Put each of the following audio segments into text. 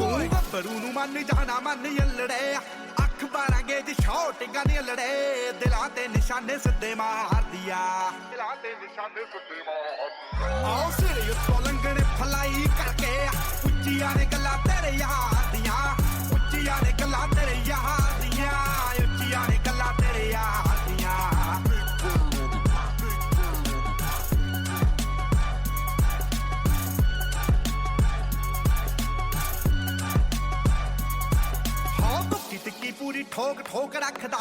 ਗੱਭਰੂ ਨੂੰ ਮੰਨ ਜਾਣਾ ਮੰਨ ਯੱਲੜੇ। ਅੱਖ ਬਾਰਾਂਗੇ ਗੇਜ ਸ਼ਾਟਿੰਗਾਂ ਨੇ ਲੜੇ ਦਿਲਾਂ ਤੇ ਨਿਸ਼ਾਨੇ ਸਿੱਧੇ ਮਾਰਦੀਆ ਦਿਲਾਂ ਤੇ ਨਿਸ਼ਾਨੇ ਸੁੱਤੇ ਮਾਰ ਹਾਂ ਤੁੱਕੀ ਪੂਰੀ ਠੋਕ ਠੋਕ ਰੱਖਦਾ,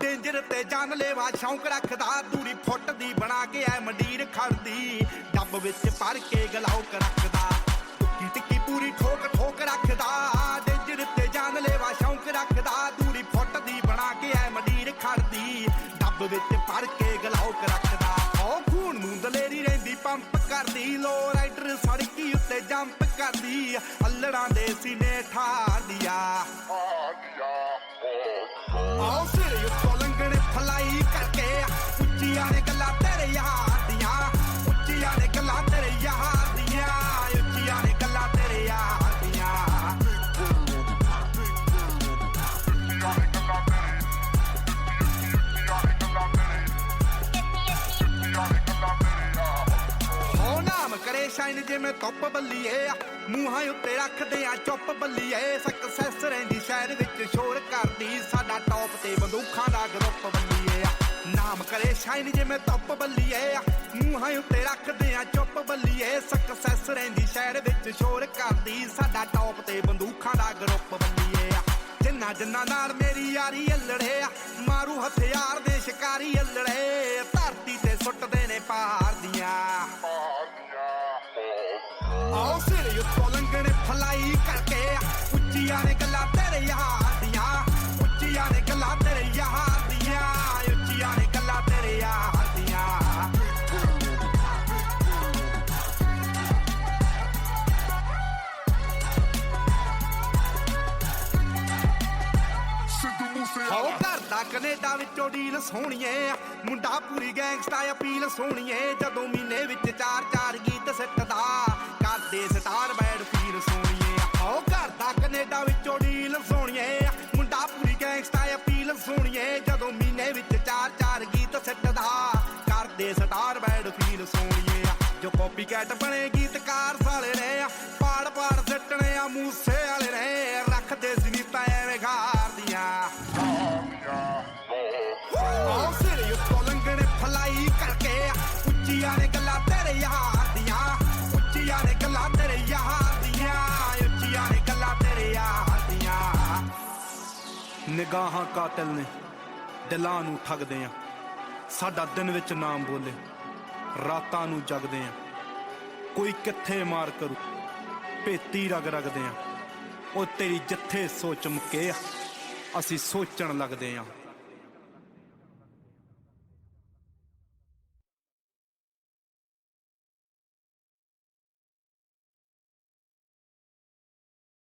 ਡੇਂਜਰ ਤੇ ਜਾਨ ਲੈਵਾ ਸ਼ੌਂਕ ਰੱਖਦਾ, ਦੂਰੀ ਫੁੱਟ ਦੀ ਬਣਾ ਕੇ ਐ ਮੰਡੀਰ ਖੜਦੀ ਡੱਬ ਵਿੱਚ ਭਰ ਕੇ ਗਲਾਉਕ ਰੱਖਦਾ। ਤੁੱਕੀ ਤਿੱਕੀ ਪੂਰੀ ਠੋਕ ਠੋਕ ਰੱਖਦਾ, ਡੇਂਜਰ ਤੇ ਜਾਨ ਲੈਵਾ ਸ਼ੌਂਕ ਰੱਖਦਾ, ਦੂਰੀ ਫੁੱਟ ਦੀ ਬਣਾ ਕੇ ਐ ਮੰਡੀਰ ਖੜਦੀ ਡੱਬ ਵਿੱਚ ਭਰ ਕੇ ਕਰਦੀ ਅల్లੜਾਂ ਦੇ ਸੀਨੇ ਆਓ ਸਿਰ ਉੱਤੋਂ ਨਾਮ ਕਰੇ ਸ਼ਾਈਨ ਜਿਵੇਂ ਧੁੱਪ ਬੱਲੀਏ। ਮੂੰਹਾਂ ਉੱਤੇ ਰੱਖਦੇ ਆ ਚੁੱਪ ਬੱਲੀਏ। ਸਕਸੈਸ ਰਹਿੰਦੀ ਸ਼ਹਿਰ ਵਿੱਚ, ਸ਼ੋਰ ਕਰਦੀ ਸਾਡਾ ਟੌਪ ਤੇ ਬੰਦੂਖਾਂ ਦਾ ਗਰੁੱਪ ਬੱਲੀਏ। ਨਾਮ ਕਰੇ ਸ਼ਾਈਨ ਜਿਵੇਂ ਧੁੱਪ ਬੱਲੀਏ। ਮੂੰਹਾਂ ਉੱਤੇ ਰੱਖਦੇ ਆ ਚੁੱਪ ਬੱਲੀਏ। ਸਕਸੈਸ ਰਹਿੰਦੀ ਸ਼ਹਿਰ ਵਿੱਚ, ਸ਼ੋਰ ਕਰਦੀ ਸਾਡਾ ਟੌਪ ਤੇ ਬੰਦੂਖਾਂ ਦਾ ਗਰੁੱਪ ਬੱਲੀਏ। ਜਿੰਨਾ ਜਿੰਨਾ ਨਾਲ ਮੇਰੀ ਯਾਰੀ ਅਲੜੇ ਆ, ਮਾਰੂ ਹਥਿਆਰ ਦੇ ਸ਼ਿਕਾਰੀ ਅਲੜੇ। ਧਰਤੀ ਤੇ ਸੁੱਟਦੇ ਨੇ ਪਾ ਲੰਘਣੇ ਫਲਾਈ ਕਰਕੇ ਉੱਚੀਆਂ ਨੇ ਗੱਲਾਂ ਤੇਰੇ ਯਾਰ ਦੀਆਂ ਉੱਚੀਆਂ ਨੇ ਗੱਲਾਂ ਤੇਰੇ ਯਾਰ ਦੀਆਂ ਉੱਚੀਆਂ ਨੇ ਗੱਲਾਂ ਤੇਰੇ ਯਾਰ ਦੀਆਂ ਹੋ ਘਰ ਕੈਨੇਡਾ ਵਿੱਚੋਂ ਡੀਲ ਸੋਹਣੀਏ। ਮੁੰਡਾ ਪੂਰੀ ਗੈਂਗਸਟਾ ਅਪੀਲ ਸੋਹਣੀਏ। ਜਦੋਂ ਮਹੀਨੇ ਵਿੱਚ ਚਾਰ ਚਾਰ ਗੀਤ ਸਿੱਟਦਾ ਕਰਦੇ ਸਟਾਰ ਕੈਨੇਡਾ ਵਿੱਚੋਂ ਡੀਲ ਸੋਹਣੀਏ ਮੁੰਡਾ ਪੂਰੀ ਗੈਂਗਸਟਾ ਅਪੀਲ ਸੋਹਣੀਏ ਜਦੋਂ ਮਹੀਨੇ ਵਿੱਚ ਚਾਰ ਚਾਰ ਗੀਤ ਸਿੱਟਦਾ ਕਰਦੇ ਸਟਾਰ ਬੈਡ ਫੀਲ ਸੋਹਣੀਏ ਜੋ ਕਾਪੀ ਕੈਟ ਬਣੇ ਗੀਤਕਾਰ ਸਾਲੇ ਨੇ ਪਾੜ ਪਾੜ ਸਿੱਟਣੇ ਆ ਮੂਸੇ ਵਾਲੇ ਨੇ। ਰੱਖਦੇ ਸੀ ਨੀ ਤਾਂ ਐਵੇਂ ਘਾਰਦੀਆਂ ਆਓ ਸਿਰ ਉੱਤੋਂ ਲੰਘਣੇ ਫਲਾਈ ਨਿਗਾਹਾਂ ਕਾਤਲ ਨੇ, ਦਿਲਾਂ ਨੂੰ ਠੱਗਦੇ ਆ। ਸਾਡਾ ਦਿਨ ਵਿੱਚ ਨਾਮ ਬੋਲੇ, ਰਾਤਾਂ ਨੂੰ ਜਗਦੇ ਆ। ਕੋਈ ਕਿੱਥੇ ਮਾਰ ਕਰੂ, ਭੇਤੀ ਰਗ ਰਗਦੇ ਆ। ਉਹ ਤੇਰੀ ਜਿੱਥੇ ਸੋਚ ਮੁਕੇ ਆ, ਅਸੀਂ ਸੋਚਣ ਲੱਗਦੇ ਆ।